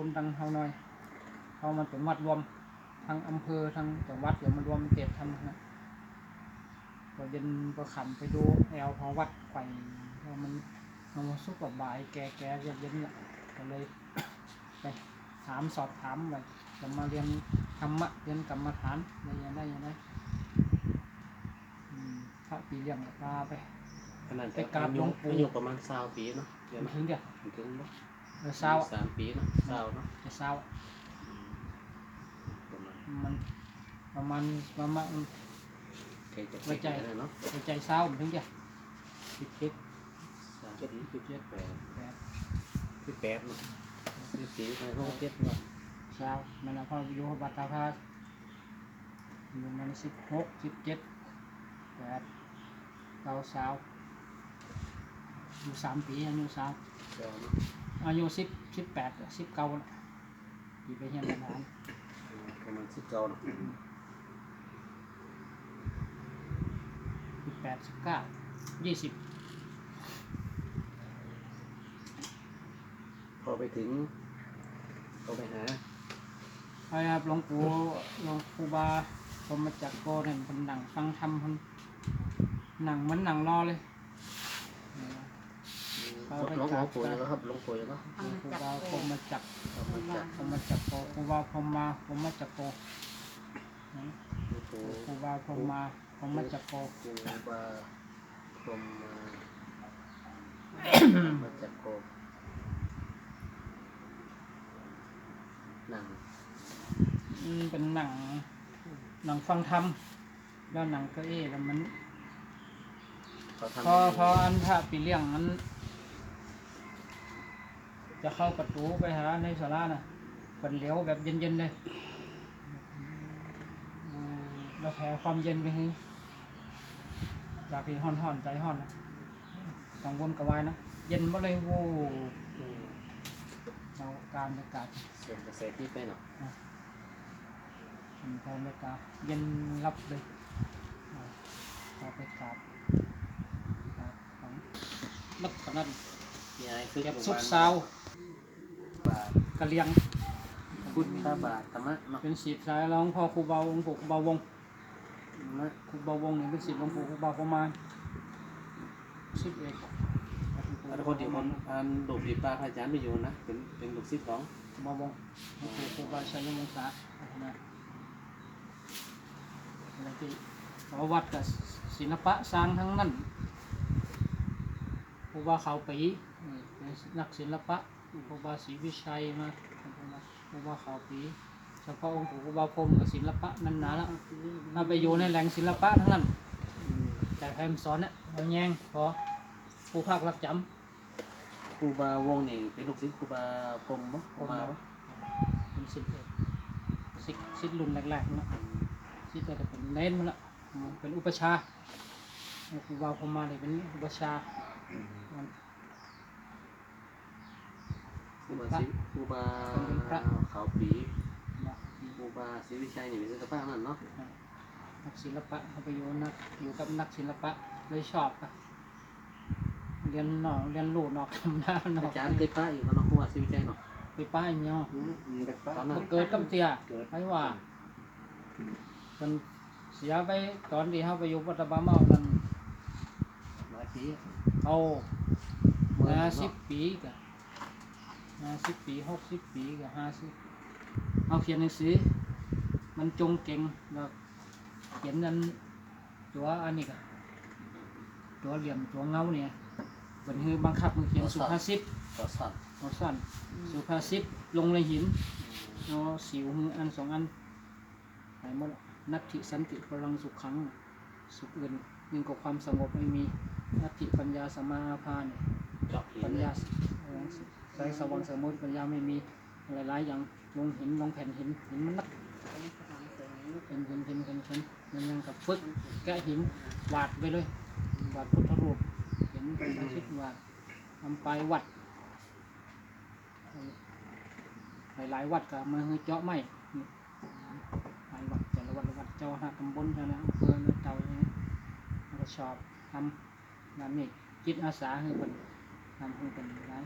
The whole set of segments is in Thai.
คนทางเฮาหน่อยเฮามันเป็นวัดรวมทั้งอำเภอทั้งจังหวัดเดี๋ยวมันรวมเจ็ดทำนะพอเย็นก็ขำไปดูแอลพอวัดไข่ว่ามันมันสุกกับบ่ายแก่แก่เย็นเย็นๆละก็เลยไปถามสอบถามไปจะมาเรียนธรรมะเรียนกรรมฐานอะไรอย่างได้อย่างได้อืมพระปีเลี้ยงก็พาไปขนาดไปกราบหลวงปู่อายุประมาณสาวปีเนาะเดี๋ยวนะถึงเดียวถึงเนาะ เออเช้าอะสามปีเนาะสาวเนาะจะเช้าอะอืมประมาณมันประมาณประมาณใครจะไว้ใจอะไรเนาะหัวใจเศร้ามันถึงจะสิบเจ็ดสามปีสิบเจ็ดแปดแปดสิบแปดเนาะสิบสี่ห้าหกเจ็ดเนาะเศร้ามันเอาเข้าอยู่บัตรตาพาอยู่มันสิบหกสิบเจ็ดแปดเก้าเศร้าอยู่สามปีอายุสามเดี๋ยวเนาะ อายุสิบสิบแปดสิบเก้าละปีไปเฮียนทหารประมาณสิบเก้าเนาะสิบแปดสิบเก้ายี่สิบพอไปถึงก็ไปหาพระครับหลวงปู่หลวงปู่บาผมมาจากโกเนี่ยเป็นหนังฟังธรรมคนหนังเหมันหนังรอเลยเออ หลวงหลวงปู่ยังก็ครับหลวงปู่ยังก็หลวงปู่บาผมมาจากเอามาจากผมมาจากโกครูบาผมมาผมมาจากโกหลวงปู่ครูบาผมมาผมมาจากโกครูบาพรหมมามาจากโกหนังอืมเป็นหนังหนังฟังธรรมแล้วหนังก็เอ๊ะแล้วมันเขาทำพอพออันพระปีเลี้ยงนั้น จะเข้าประตูไปหาในศาลาน่ะเป็นเหลียวแบบเย็นๆเลยอืมแล้วแผ่ความเย็นไปให้จากที่ห่อนๆใจห่อนน่ะกังวลกระวายนะ เย็นมาเลยโว้อืมเราการบรรยากาศเสียงกระแสที่ไปเนาะเป็นบรรยากาศเย็นรับเลยอ่าเราไปกราบกราบของนักขนาดยายคือเก็บประสุกมาณซาว บาทกะเลียงพุทธบาทธรรมะเนาะเป็นศิษย์สายรองพ่อครูเบาหลวงปู่ครูเบาวงธรรมะครูเบาวงเนี่ยเป็นศิษย์หลวงปู่ครูเบาประมาณสิบเอ็ดอันคนที่คนอันโดบดีป้าพระอาจารย์ไม่อยู่นะเป็นเป็นลูกศิษย์ของครูเบาวงหลวงปู่ครูเบาชัยมงคานะอะไรที่ประวัติกับศิลปะสร้างทั้งนั้นครูบาเขาปีนี่เป็นนักศิลปะ ครูบาศรีวิชัยมาครูบาเขาปีเฉพาะองค์ปู่ครูบาพรหมกับศิลปะนั่นนาแล้วมาไปอยู่ในแหล่งศิลปะทั้งนั้นแต่ใครมันสอนเนี่ยเอาแยงพอผู้ภาครับจครูบาวงนี่เป็นลูกศิษย์ครูบาพรหมบ่ำครูบาบ่เป็นสิทธิ์สิทธิ์สิทธิ์รุ่นแรกๆนะสิทธิ์แต่เป็นเน้นมาละอืมเป็นอุปชฌาย์ครูบาพรหมมาเลยเป็นอุปชฌาย์มัน ครูบาศิครูบาเขาปีมาครูบาศรีวิชัยนี่เป็นศิลปะนั่นเนาะนักศิลปะเขาไปอยู่นักอยู่กับนักศิลปะเลยชอบอะเรียนนอกเรียนรู้นอกทำหน้านออากจารย์เคยป้าอยู่เนาะครูบาศรีวิชัยเนาะไปป้ายเนาะอืมอืมเป็นป้าตอนนั้นเกิดกับเตียเกิดไอ้ว่ามันเสียไปตอนที่เขาไปอยู่ปัตตานีเมานั้นหลายปีเอาเมื่อห้าเนาะสิบปีกะ ห้าสิบปีหกสิบปีกะห้าสิบเอาเขียนหนังสือมันจงเก่งแล้วเขียนนั้นตัวอันนี้กะตัวเหลี่ยมตัวเงาเนี่ยเป็นคือบังคับมือเขียนสุภาษิตต่อสั่นเอาสั้นสุภาษิตลงในหินเอาสิวมืออันสองอันหายหมดละนัตถิสันติพลังสุขขังสุขอื่นยิ่งกว่าความสงบไม่มีนัตถิปัญญาสมาพาเนี่ยเจาะหินปัญเลยญา แสงสว่างสมุทปัญญาไม่มีหลายๆอย่างลงหินลงแผ่นหินหินมันนักเห็นเห็นเห็นเห็นเห็นมันยังกับฟึกแกะหินวาดไปเลยวาดพุทธรูปเห็นเป็นอาชิตวาดทำไปวัด หลายๆวัดก็มาเจาะไม่หลายวัดแต่ละวัดละวัดเจ้าหน้าตำบลเท่านั้นอำเภอเมืองเตาอย่างนี้เราชอบทำงานนี่จิตอาสาให้คนทำให้เป็นร้าย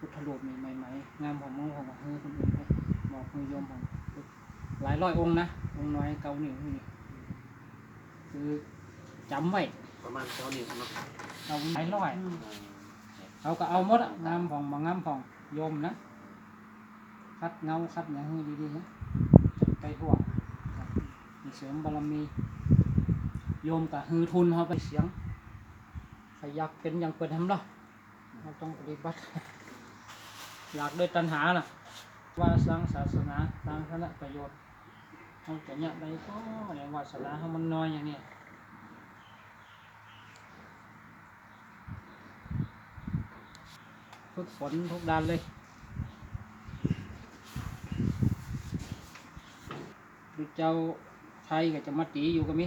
พุทธรูปนี่ใหม่ๆงามของมงของเฮือคนอื่นเขาบอกมือโยมของหลายร้อยองค์นะองค์น้อยเกาหนิวนี่คือจำไว้ประมาณเก้านิ้วเนาะเอาหลายร้อยอ่าเขาก็เอาหมดอะงามของบางงามของโยมนะคัดเงาคัดอย่างให้ดีๆนะจัดไปทั่วมีเสริมบารมีโยมกับฮือทุนเขาไปเสียงใครอยากเป็นอย่างเป็นทำเนาะเราต้องปฏิบัติ อยากด้วยตัณหาน่ะ ว่าสร้างศาสนาสร้างคณะประโยชน์เขาจะเนี่ยใดก็ในวาสนาเขามันน้อยอย่างนี้ยฝึกฝนทุกด้านเลยดูเจ้าไทยก็จะมาตีอยู่กับมิ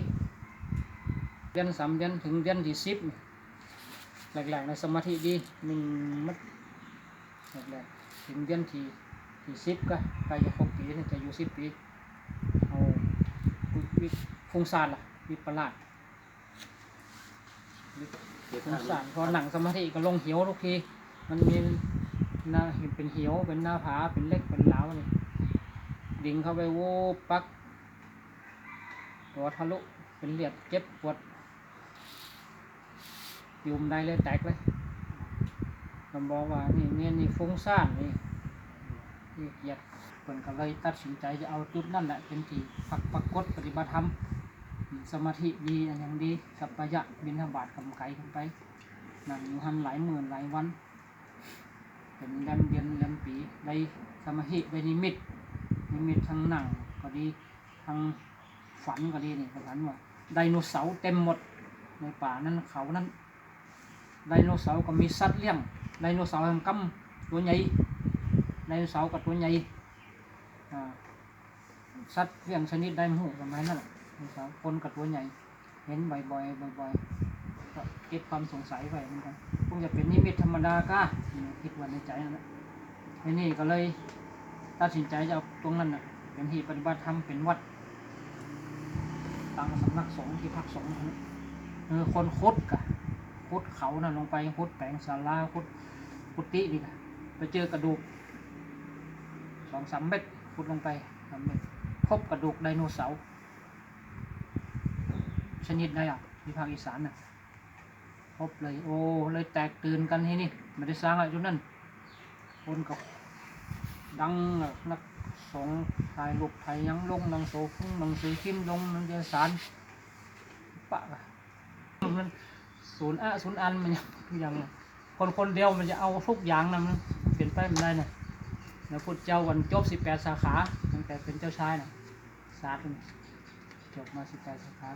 เดือนสามเดือนถึงเดือนที่สิบนี่แรกๆในสมาธิดีหนึ่งมัด แรกๆถึงเดือนที่ที่สิบก็ใกล้จะครบปีนี่จะอยู่สิบปีเอาวิฟุ้งซ่านล่ะวิปลาสเดี๋ยวสงทางสารพอหนังสมาธิก็ลงเหี่ยวทุกทีมันมีหน้าเห็นเป็นเหี่ยวเป็นหน้าผาเป็นเล็กเป็นเหลาวนี่ดิ่งเข้าไปโว้ปักตัวทะลุเป็นเหลือดเจ็บปวดยุมได้เลยแตกเลย ผมบอกว่านี่เนี่ยนี่ฟุ้งซ่านนี่นี่เกียดเพิ่นก็เลยตัดสินใจจะเอาจุดนั่นแหละเป็นที่พักปรากฏปฏิบัติธรรมสมาธิดีอันยังดีสัพพยะบินทบาทกำไกกันไปนั่งอยู่หันหลายหมื่นหลายวันเป็นเดือนเดือนเดือนปีได้สมาธิได้นิมิตนิมิตทั้งหนังก็ดีทั้งฝันก็ดีนี่ฝันว่าไดโนเสาร์เต็มหมดในป่านั้นเขานั้นไดโนเสาร์ก็มีสัตว์เลี้ยง ไดโนเสาร์แห่งกำตัวใหญ่ไดโนเสาร์กับตัวใหญ่อ่าสัตว์เลี้ยงชนิดใดหมู่สมัยนั้นแหละสาวคนกับตัวใหญ่ เห็นบ่อยๆบ่อยๆก็เก็บความสงสัยไว้เหมือนกันคงจะเป็นนิมิตธรรมดาก้าคิดว่าในใจนั่นแหละทีนี่ก็เลยตัดสินใจจะเอาตรงนั้นน่ะเป็นที่ปฏิบัติธรรมเป็นวัดตั้งสำนักสงฆ์ที่พักสงฆ์เออคนคดกะ คุดเขาน่ะลงไปคุดแปลงศาลาคุดกุฏินี่กะไปเจอกระดูกสองสามเม็ดคุดลงไปสามเม็ดพบกระดูกไดโนเสาร์ชนิดใดอะที่ภาคอีสานน่ะพบเลยโอ้เลยแตกตื่นกันที่นี่ไม่ได้สร้างอะไรจุดนั้นคนกับดังนักสงฆ์ถ่ายรูปถ่ายยังลงหนังโซฟุ้งหนังสือพิมลงนังเอกสารปะอะมัน ศูนย์อะศูนย์อันมันยังอย่างคนคนเดียวมันจะเอาทุกอย่างนะมันเปลี่ยนไปไม่ได้นะแล้วพุทธเจ้าวันจบสิบแปดสาขาตั้งแต่เป็นเจ้าชายนะศาสตร์จบมาสิบแปดสาขา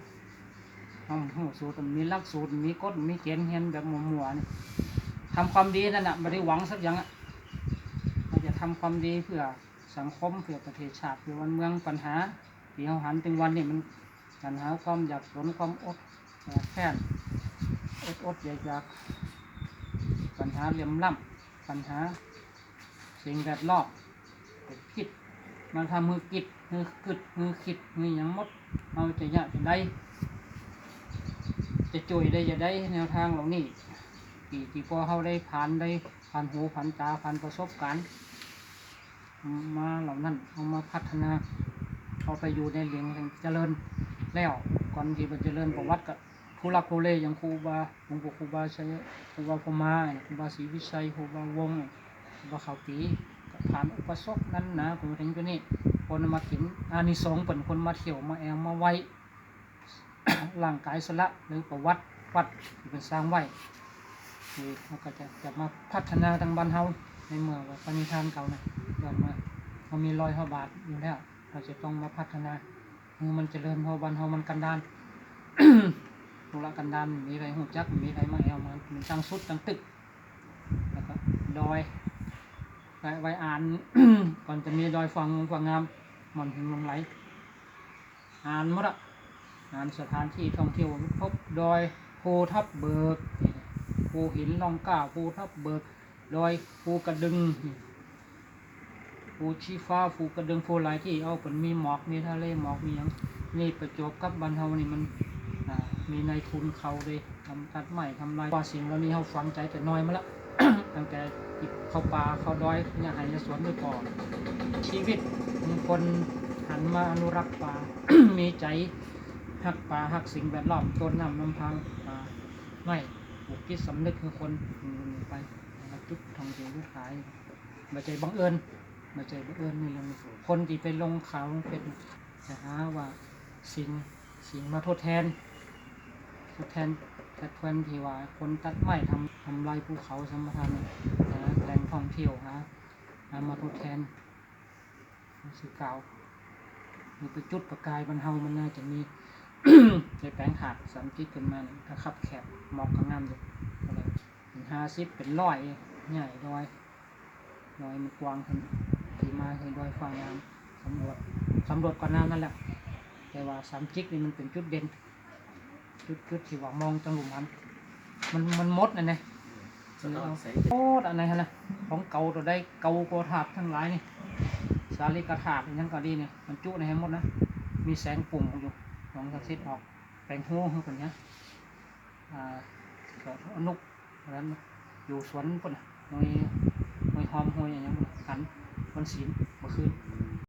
ห้องหูสูตรมีลักสูตรมีกฎมีเกณฑ์เห็นแบบหมัวๆนี่ทำความดีนั่นแหะไม่ได้หวังสักอย่างอะเราจะทำความดีเพื่อสังคมเพื่อประเทศชาติเพื่อวันเมืองปัญหาที่เราหันถึงวันนี่มันปัญหาความอยากจนความอดแค้น อดอดอยากอยากปัญหาเหลี่ยมล่ำปัญหา สิ่งแวดล้อมคิดมาทำมือกิดมือกึดมือคิดมือยังมดเอาจะยากจะได้ จะจุยได้จะได้แนวทางเหล่านี้ที่ที่พอเขาได้ผ่านได้ผ่านหูผ่านตาผ่านประสบการณ์มาเหล่านั้นเอามาพัฒนาเอาไปอยู่ในเหลียงเจริญแล้วก่อนที่มันเจริญประวัติกั ผู้รักผู้เล่อย่างครูบาหลวงปู่ครูบาชัยครูบาพมาครูบาศรีวิชัยครูบาวงครูบาขาวปีผ่านอุปสรรคนั้นนะผมถึงตัวนี้คนมาถึงอานิสงส์เป็นคนมาเที่ยวมาแอลมาไว้ร่างกายสละหรือประวัติวัดเป็นสร้างไว้คือเราก็จะจะมาพัฒนาทางบ้านเฮาในเมืองว่าปณิธานเก่านะย้อนมาเรามีรอยพระบาทอยู่แล้วเราจะต้องมาพัฒนาเมื่อมันเจริญเพราบ้านเฮามันกันดาน ตุละกันดานมีไรหูจักมีไรมาแอวมามันตั้งสุดตั้งตึก แล้วก็ดอยไว้ไว้อ่าน ก่อนจะมีดอยฟังฟังงามหมอนหินลงไหลอ่านหมดอะงานสถานที่ท่องเที่ยวพบดอยภูทับเบิกภูหินลองก้าภูทับเบิกดอยภูกระดึงภูชีฟ้าภูกระดึงภูหลายที่เอาผลมีหมอกมีทะเลหมอกมีหยังนี่ประจบกับบันเทานี่มัน มีในายทุนเขาเลยทำตัดใหม่ทำลายว่าสิ่งเหล่านี้เขาฝังใจแต่น้อยมาละ ตั้งแต่ติดเข้าป่าเข้าดอยเนี่ยหายในสวนด้วยก่อนชีวิตของคนหันมาอนุรักษ์ป่า มีใจหักป่าหักสิ่งแวดล้อมต้นน้ำลำพังป่าไม่ปลูกจิตสำนึกคือคนไปจุดทองเที่ยวจุดขายมาใจบังเอิญมาใจบังเอิญนี่เรื่องคนที่ไปลงเขาเป็นจะหาว่าสิ่งสิ่งมาทดแทน ทดแทนทดแทนที่ว่าคนตัดไม้ทำทำลายภูเขาสมทานนะแหล่งท่องเที่ยวฮะหามาทดแทนสื่อเก่ามีไปจุดประกายบรรเทามันน่าจะมีในแปลงหาดสัมจิตขึ้นมาถ้าขับแคบหมอกกระงามอยู่อะไรเป็นห้าสิบเป็นร้อยใหญ่ร้อยร้อยมันกว้างขึ้นที่มาคือร้อยฟางามสำรวจสำรวจก่อนหน้านั่นแหละแต่ว่าสามจิกนี่มันเป็นจุดเด่น จุดจุดที่ว่ามองจังหลุมมันมันมันมดนะเนี่ยสะท้อนแสงโคตรอะไรฮะนะของเก่าตัวได้เก่าโกถาดทั้งหลายนี่สาลิกาถาดอิหยังก็ดีเนี่ยมันจุในให้หมดนะมีแสงปุ่มอยู่ของสักดิ์สิทธิ์ออกแปลงหูให้คนเนี้ยอ่าก็อนุกอะไรนั้นนะอยู่สวนคนน่ะหน่วยหน่วยหอมหน่วยอย่างเงี้ยกันวันศีลเมื่อคืน